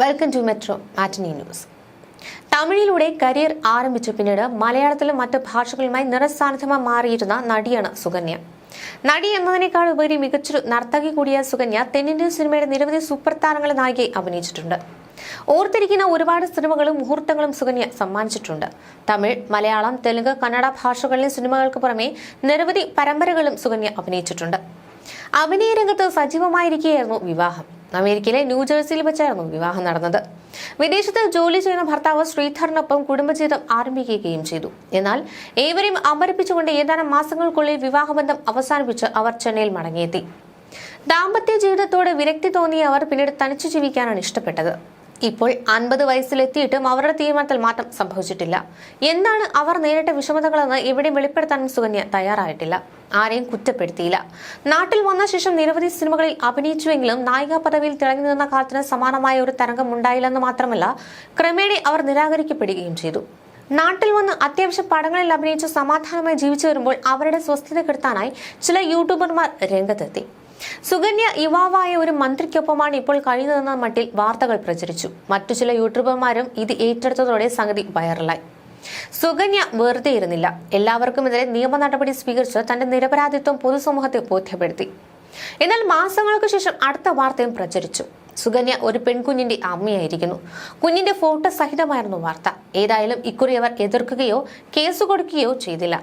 Welcome to Metro Matinee News തമിഴിലൂടെ career ആരംഭിച്ചു. പിന്നീട് മലയാളത്തിലും മറ്റ് ഭാഷകളുമായി നിറസാന്നിധ്യമായി മാറിയിരുന്ന നടിയാണ് സുകന്യ. നടി എന്നതിനേക്കാൾ ഉപരി മികച്ചൊരു നർത്തകി കൂടിയ സുകന്യ തെന്നിന്ത്യൻ സിനിമയുടെ നിരവധി സൂപ്പർ താരങ്ങളെ നായികയെ അഭിനയിച്ചിട്ടുണ്ട്. ഓർത്തിരിക്കുന്ന ഒരുപാട് സിനിമകളും മുഹൂർത്തങ്ങളും സുകന്യ സമ്മാനിച്ചിട്ടുണ്ട്. തമിഴ് മലയാളം തെലുങ്ക് കന്നഡ ഭാഷകളിലെ സിനിമകൾക്ക് പുറമെ നിരവധി പരമ്പരകളും സുകന്യ അഭിനയിച്ചിട്ടുണ്ട്. അഭിനയ രംഗത്ത് സജീവമായിരിക്കുകയായിരുന്നു വിവാഹം. അമേരിക്കയിലെ ന്യൂജേഴ്സിയിൽ വെച്ചായിരുന്നു വിവാഹം നടന്നത്. വിദേശത്ത് ജോലി ചെയ്യുന്ന ഭർത്താവ് ശ്രീധറിനൊപ്പം കുടുംബജീവിതം ആരംഭിക്കുകയും ചെയ്തു. എന്നാൽ ഏവരെയും അമരിപ്പിച്ചുകൊണ്ട് ഏതാനും മാസങ്ങൾക്കുള്ളിൽ വിവാഹബന്ധം അവസാനിപ്പിച്ച് അവർ ചെന്നൈയിൽ മടങ്ങിയെത്തി. ദാമ്പത്യ ജീവിതത്തോട് വിരക്തി തോന്നിയ അവർ പിന്നീട് തനിച്ചു ജീവിക്കാനാണ് ഇഷ്ടപ്പെട്ടത്. ഇപ്പോൾ അൻപത് വയസ്സിലെത്തിയിട്ടും അവരുടെ തീരുമാനത്തിൽ മാറ്റം സംഭവിച്ചിട്ടില്ല. എന്താണ് അവർ നേരിട്ട വിഷമതകളെന്ന് ഇവിടെ വെളിപ്പെടുത്താൻ സുകന്യ തയ്യാറായിട്ടില്ല. ആരെയും കുറ്റപ്പെടുത്തിയില്ല. നാട്ടിൽ വന്ന ശേഷം നിരവധി സിനിമകളിൽ അഭിനയിച്ചുവെങ്കിലും നായികാ പദവിയിൽ തിളങ്ങി നിന്ന കാലത്തിന് സമാനമായ ഒരു തരംഗം ഉണ്ടായില്ലെന്ന് മാത്രമല്ല ക്രമേണ അവർ നിരാകരിക്കപ്പെടുകയും ചെയ്തു. നാട്ടിൽ വന്ന് അത്യാവശ്യ പടങ്ങളിൽ അഭിനയിച്ച് സമാധാനമായി ജീവിച്ചു വരുമ്പോൾ അവരുടെ സ്വസ്ഥത കെടുത്താനായി ചില യൂട്യൂബർമാർ രംഗത്തെത്തി. സുകന്യ യുവാവായ ഒരു മന്ത്രിക്കൊപ്പമാണ് ഇപ്പോൾ കഴിയുന്നതെന്ന മട്ടിൽ വാർത്തകൾ പ്രചരിച്ചു. മറ്റു ചില യൂട്യൂബർമാരും ഇത് ഏറ്റെടുത്തതോടെ സംഗതി വൈറലായി. സുകന്യ വെറുതെ ഇരുന്നില്ല എല്ലാവർക്കുമെതിരെ നിയമ നടപടി സ്വീകരിച്ച് തന്റെ നിരപരാധിത്വം പൊതുസമൂഹത്തെ ബോധ്യപ്പെടുത്തി. എന്നാൽ മാസങ്ങൾക്ക് ശേഷം അടുത്ത വാർത്തയും പ്രചരിച്ചു. സുകന്യ ഒരു പെൺകുഞ്ഞിന്റെ അമ്മയായിരിക്കുന്നു. കുഞ്ഞിന്റെ ഫോട്ടോ സഹിതമായിരുന്നു വാർത്ത. ഏതായാലും ഇക്കുറി അവർ എതിർക്കുകയോ കേസ് കൊടുക്കുകയോ ചെയ്തില്ല.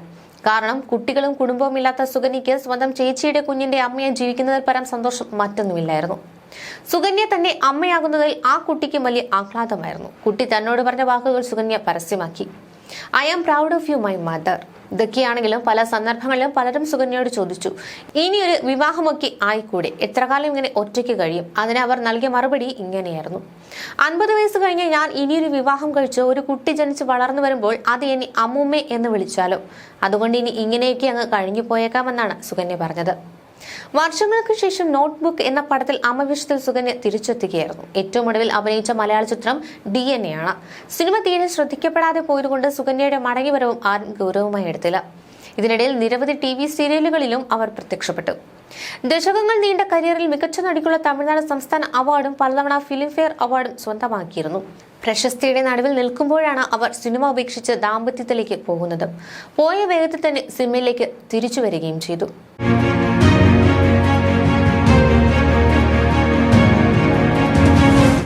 കാരണം കുട്ടികളും കുടുംബവും ഇല്ലാത്ത സുഗന്യക്ക് സ്വന്തം ചേച്ചിയുടെ കുഞ്ഞിന്റെ അമ്മയെ ജീവിക്കുന്നതിൽ പരം സന്തോഷം മറ്റൊന്നുമില്ലായിരുന്നു. സുഗന്യ തന്നെ അമ്മയാകുന്നതിൽ ആ കുട്ടിക്ക് വലിയ ആഹ്ലാദമായിരുന്നു. കുട്ടി തന്നോട് പറഞ്ഞ വാക്കുകൾ Suganya പരസ്യമാക്കി. I am proud of you my mother ഇതൊക്കെയാണെങ്കിലും പല സന്ദർഭങ്ങളിലും പലരും സുകന്യയോട് ചോദിച്ചു. ഇനിയൊരു വിവാഹമൊക്കെ ആയിക്കൂടെ? എത്ര കാലം ഇങ്ങനെ ഒറ്റയ്ക്ക് കഴിയും? അതിന് അവർ നൽകിയ മറുപടി ഇങ്ങനെയായിരുന്നു. അൻപത് വയസ്സ് കഴിഞ്ഞ് ഞാൻ ഇനിയൊരു വിവാഹം കഴിച്ച് ഒരു കുട്ടി ജനിച്ച് വളർന്നു വരുമ്പോൾ അത് ഇനി അമ്മൂമ്മ എന്ന് വിളിച്ചാലോ? അതുകൊണ്ട് ഇനി ഇങ്ങനെയൊക്കെ അങ്ങ് കഴിഞ്ഞു പോയേക്കാമെന്നാണ് സുകന്യ പറഞ്ഞത്. വർഷങ്ങൾക്ക് ശേഷം നോട്ട്ബുക്ക് എന്ന പടത്തിൽ അമവിഷത്തിൽ സുകന്യ തിരിച്ചെത്തുകയായിരുന്നു. ഏറ്റവും ഒടുവിൽ അഭിനയിച്ച മലയാള ചിത്രം ഡി എൻ എ ആണ് സിനിമ തീരെ ശ്രദ്ധിക്കപ്പെടാതെ പോയതുകൊണ്ട് സുകന്യയുടെ മടങ്ങിവരവും ആരും ഗൗരവമായി എടുത്തില്ല. ഇതിനിടയിൽ നിരവധി ടി വി സീരിയലുകളിലും അവർ പ്രത്യക്ഷപ്പെട്ടു. ദശകങ്ങൾ നീണ്ട കരിയറിൽ മികച്ച നടിക്കുള്ള തമിഴ്നാട് സംസ്ഥാന അവാർഡും പലതവണ ഫിലിംഫെയർ അവാർഡും സ്വന്തമാക്കിയിരുന്നു. പ്രശസ്തിയുടെ നടുവിൽ നിൽക്കുമ്പോഴാണ് അവർ സിനിമ ഉപേക്ഷിച്ച് ദാമ്പത്യത്തിലേക്ക് പോകുന്നത്. പോയ വേഗത്തിൽ തന്നെ സിനിമയിലേക്ക് തിരിച്ചു വരികയും ചെയ്തു.